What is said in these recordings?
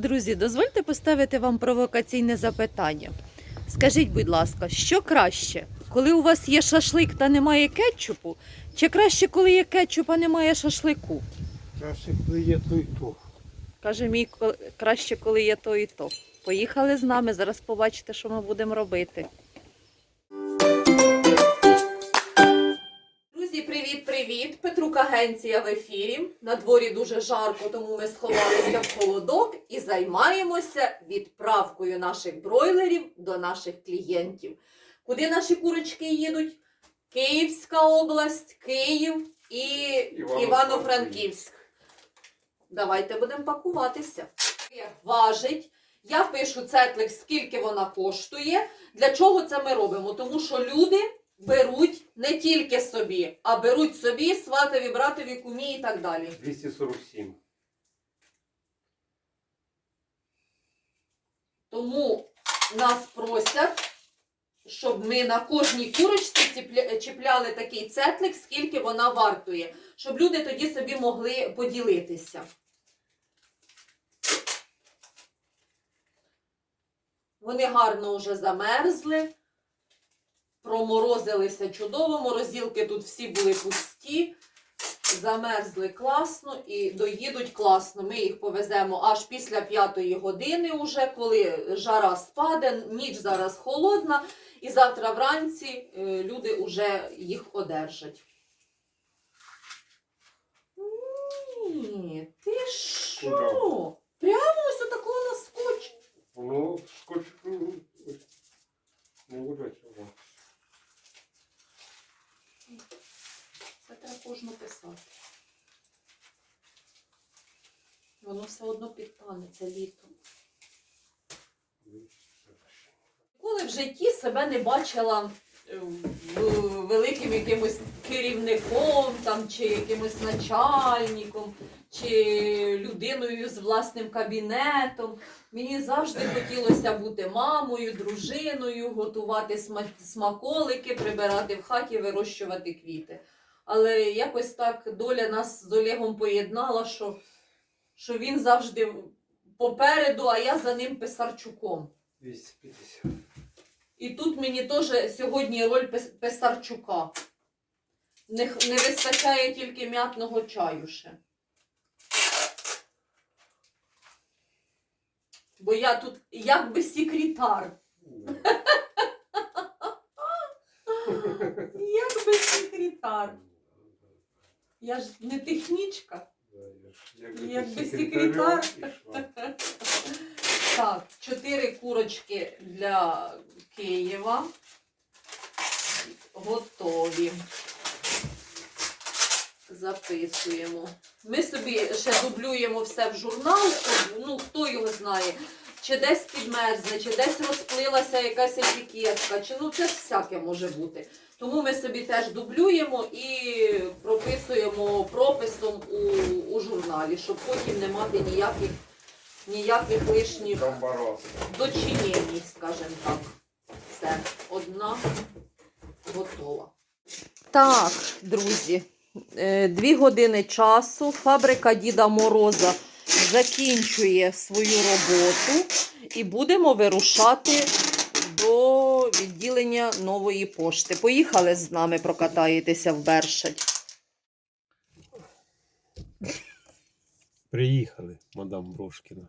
Друзі, дозвольте поставити вам провокаційне запитання. Скажіть, будь ласка, що краще, коли у вас є шашлик та немає кетчупу, чи краще, коли є кетчуп, а немає шашлику? Краще, коли є то і то. Каже мій краще, коли є то і то. Поїхали з нами, зараз побачите, що ми будемо робити. Привіт, привіт! Петрук Агенція в ефірі. На дворі дуже жарко, тому ми сховалися в холодок і займаємося відправкою наших бройлерів до наших клієнтів. Куди наші курочки їдуть? Київська область, Київ і. Івано-Франківськ. Давайте будемо пакуватися. Важить. Я пишу цетлик, скільки вона коштує. Для чого це ми робимо? Тому що люди беруть не тільки собі, а беруть собі сватові, братові, кумі і так далі. 247. Тому нас просять, щоб ми на кожній курочці чіпляли такий цетлик, скільки вона вартує, щоб люди тоді собі могли поділитися. Вони гарно вже замерзли, проморозилися чудово, морозилки тут всі були пусті. Замерзли класно і доїдуть класно. Ми їх повеземо аж після п'ятої години, уже, коли жара спаде, ніч зараз холодна, і завтра вранці е, люди вже їх одержать. Ні, ти що? Прямо ось отакого на скотч. Воно скотч. Не буде цього. Це треба кожну писати. Воно все одно підтане, це літо. Ніколи в житті себе не бачила е, великим якимось керівником там, чи якимось начальником, чи людиною з власним кабінетом. Мені завжди хотілося бути мамою, дружиною, готувати смаколики, прибирати в хаті, вирощувати квіти. Але якось так доля нас з Олегом поєднала, що, що він завжди попереду, а я за ним писарчуком. 250. І тут мені теж сьогодні роль писарчука. Не, не вистачає тільки м'ятного чаю ще. Бо я тут як би секретар. Як би секретар. Я ж не технічка. Якби секретар. Так, чотири курочки для Києва. Готові. Записуємо. Ми собі ще дублюємо все в журнал, ну, хто його знає, чи десь підмерзне, чи десь розплилася якась етикетка, чи ну це ж всяке може бути. Тому ми собі теж дублюємо і прописуємо прописом у, у журналі, щоб потім не мати ніяких, ніяких лишніх дочинєній, скажімо так. Все, одна готова. Так, друзі, е, дві години часу. Фабрика Діда Мороза закінчує свою роботу і будемо вирушати до відділення нової пошти. Поїхали з нами, прокатаєтеся в Бершадь. Приїхали, мадам Брошкіна.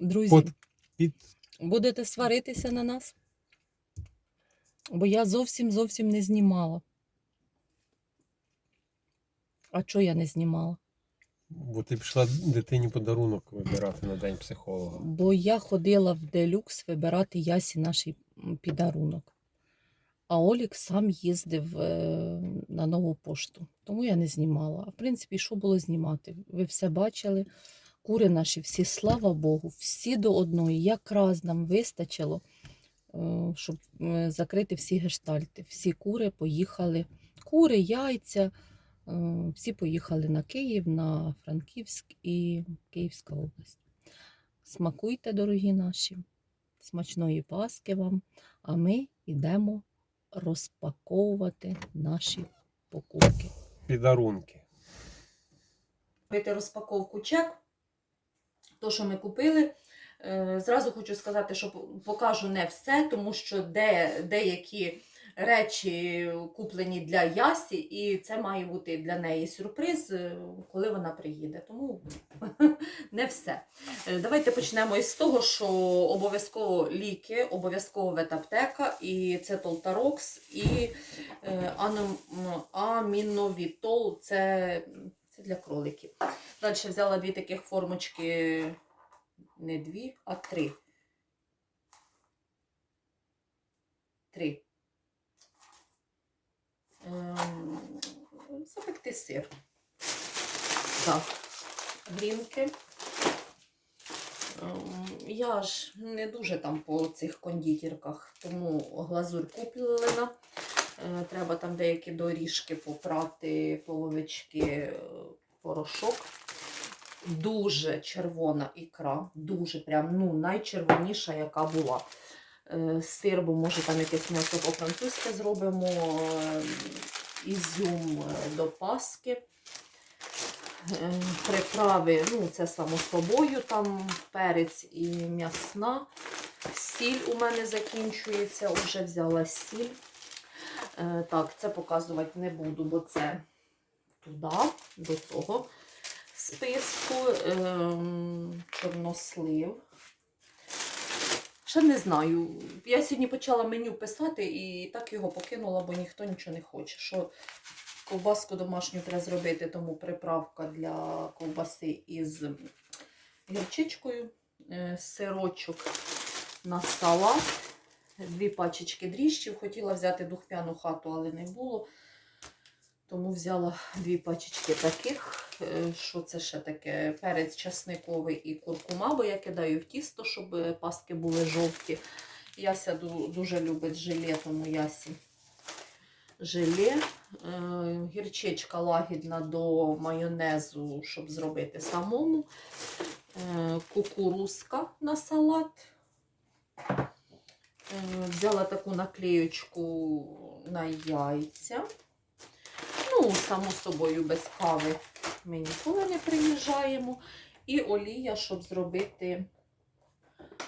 Друзі, Под- під- будете сваритися на нас? Бо я зовсім зовсім не знімала. А чого я не знімала? Бо ти пішла дитині подарунок вибирати на день психолога. Бо я ходила в делюкс вибирати Ясі наш підарунок. А Олік сам їздив е, на нову пошту. Тому я не знімала. А в принципі, що було знімати? Ви все бачили. Кури наші всі, слава Богу, всі до одної. Якраз нам вистачило, е, щоб е, закрити всі гештальти. Всі кури поїхали. Кури, яйця. Всі поїхали на Київ, на Франківськ і Київська область. Смакуйте, дорогі наші, смачної паски вам, а ми йдемо розпаковувати наші покупки. Підарунки. Робити розпаковку чек. То, що ми купили, Е, Зразу хочу сказати, що покажу не все, тому що де, деякі речі куплені для Ясі, і це має бути для неї сюрприз, е, коли вона приїде. Тому не все. Е, Давайте почнемо із того, що обов'язково ліки, обов'язково ветаптека, і це Толтарокс, і е, аміновітол це, це для кроликів. Далі взяла дві таких формочки, не дві, а три. Три. Запекти сир. Так, грінки. Ем, Я ж не дуже там по цих кондитерках, тому глазурь куплена. Е, Треба там деякі доріжки попрати, половички, е, порошок. Дуже червона ікра, дуже прям ну, найчервоніша, яка була. Е, Сир, бо може там якесь м'ясо по-французьки зробимо, ізюм е, до паски. Е, Приправи, ну це само собою, там перець і м'ясна. Сіль у мене закінчується, вже взяла сіль. Е, Так, це показувати не буду, бо це туди, до того списку. Ем, Чорнослив. Ще не знаю. Я сьогодні почала меню писати і так його покинула, бо ніхто нічого не хоче. Що ковбаску домашню треба зробити, тому приправка для ковбаси із гірчичкою, е, сирочок на салат, дві пачечки дріжджів. Хотіла взяти духмяну хату, але не було. Тому взяла дві пачечки таких. Е, Що це ще таке? Перець часниковий і куркума, бо я кидаю в тісто, щоб е, пастки були жовті. Яся ду- дуже любить желе, тому ясі желе. Е, Гірчичка лагідна до майонезу, щоб зробити самому. Кукурузка на салат. Взяла таку наклеючку на яйця. Ну, само собою, без кави ми ніколи не приїжджаємо. І олія, щоб зробити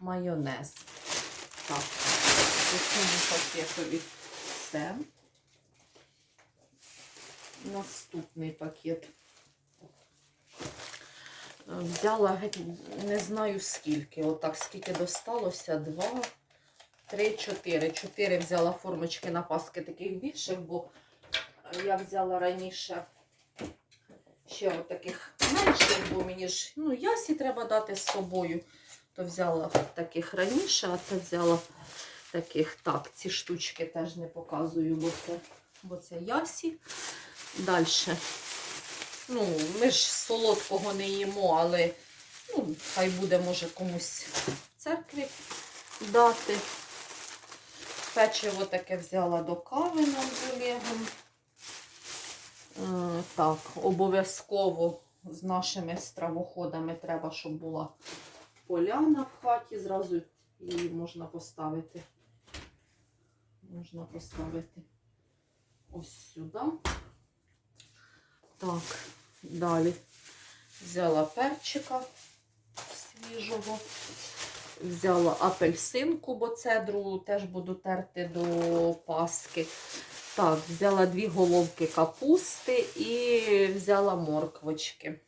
майонез. Так, цьому пакетові все. Наступний пакет. Взяла не знаю скільки. Отак, скільки досталося. Два, три, чотири. Чотири взяла формочки на паски таких більших, бо я взяла раніше ще от таких менших, бо мені ж ну, ясі треба дати з собою. То взяла таких раніше, а це взяла таких. Так, ці штучки теж не показую, бо це, бо це ясі. Далі. Ну, ми ж солодкого не їмо, але ну, хай буде, може, комусь в церкві дати. Печиво таке взяла до кави нам з Олегом. Так, обов'язково з нашими стравоходами треба, щоб була поляна в хаті. Зразу її можна поставити. Можна поставити ось сюди. Так, далі взяла перчика свіжого. Взяла апельсинку, бо цедру теж буду терти до паски. Так, взяла дві головки капусти і взяла морквочки.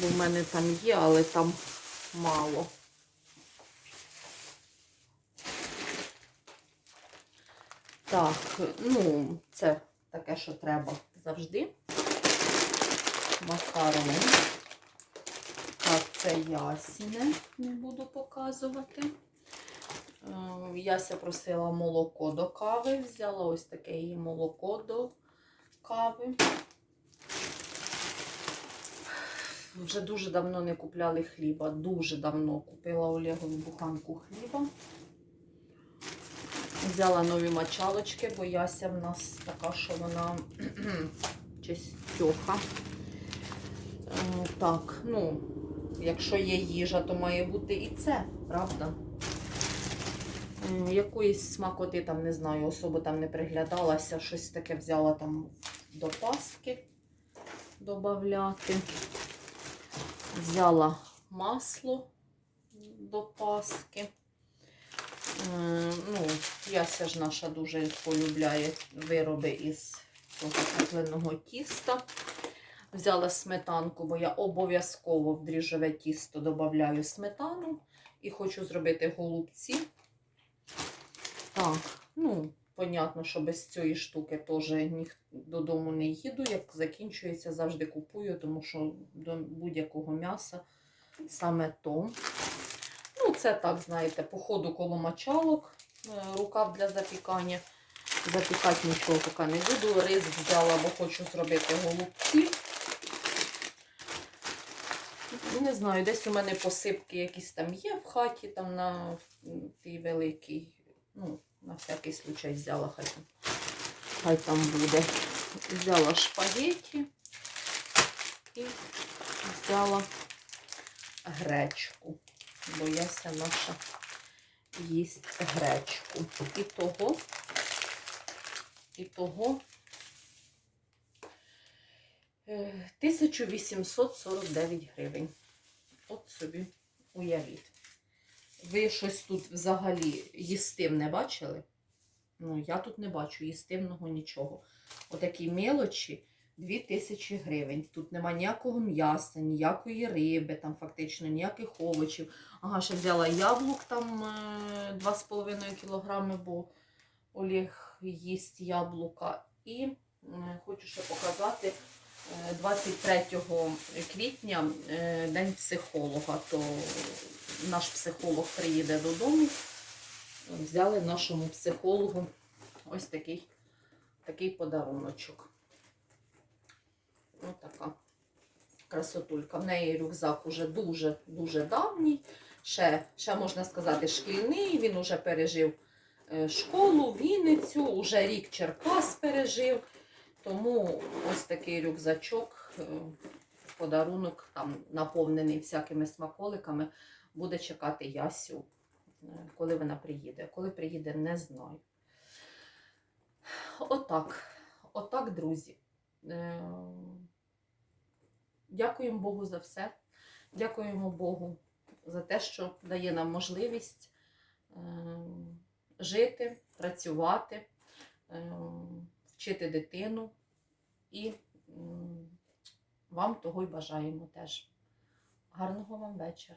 Бо в мене там є, але там мало. Так, ну, це таке, що треба завжди. Макарони. Так, це ясіне, не буду показувати. Е, Яся просила молоко до кави. Взяла ось таке її молоко до кави. Вже дуже давно не купляли хліба. Дуже давно купила Олегові буханку хліба. Взяла нові мочалочки, бо Яся в нас така, що вона чистюха. Е, Так, ну, якщо є їжа, то має бути і це, правда? Якоїсь смакоти там не знаю, особо там не приглядалася, щось таке взяла там до паски додати. Взяла масло до Паски. Ну, Яся ж наша дуже полюбляє вироби із купленого тіста. Взяла сметанку, бо я обов'язково в дріжджове тісто додаю сметану і хочу зробити голубці. Так, ну, понятно, що без цієї штуки теж ніх додому не їду. Як закінчується, завжди купую, тому що до будь-якого м'яса саме то. Ну, це так, знаєте, по ходу коло мочалок, е, рукав для запікання. Запікати нічого поки не буду. Рис взяла, бо хочу зробити голубці. Не знаю, десь у мене посипки якісь там є в хаті, там на тій великій. Ну, на всякий случай взяла, хай там, хай там буде. Взяла шпагеті і взяла гречку. Бо яся наша їсть гречку. І того, і того е, 1849 гривень. От собі уявіть. Ви щось тут взагалі їстивне бачили? Ну, я тут не бачу їстивного нічого. Отакі мелочі 2000 гривень. Тут нема ніякого м'яса, ніякої риби, там фактично ніяких овочів. Ага, ще взяла яблук там е, 2,5 кг, бо Олег їсть яблука. І е, хочу ще показати. е, 23 квітня е, день психолога, то наш психолог приїде додому. Взяли нашому психологу ось такий, такий подаруночок. Ось така красотулька. В неї рюкзак уже дуже-дуже давній. Ще, ще можна сказати, шкільний. Він уже пережив е, школу, Вінницю, уже рік Черкас пережив. Тому ось такий рюкзачок, е, подарунок, там наповнений всякими смаколиками, буде чекати Ясю, е, коли вона приїде. Коли приїде, не знаю. Отак, отак, друзі. Е, Дякуємо Богу за все. Дякуємо Богу за те, що дає нам можливість е, жити, працювати, вчити дитину. І вам того й бажаємо теж. Гарного вам вечора.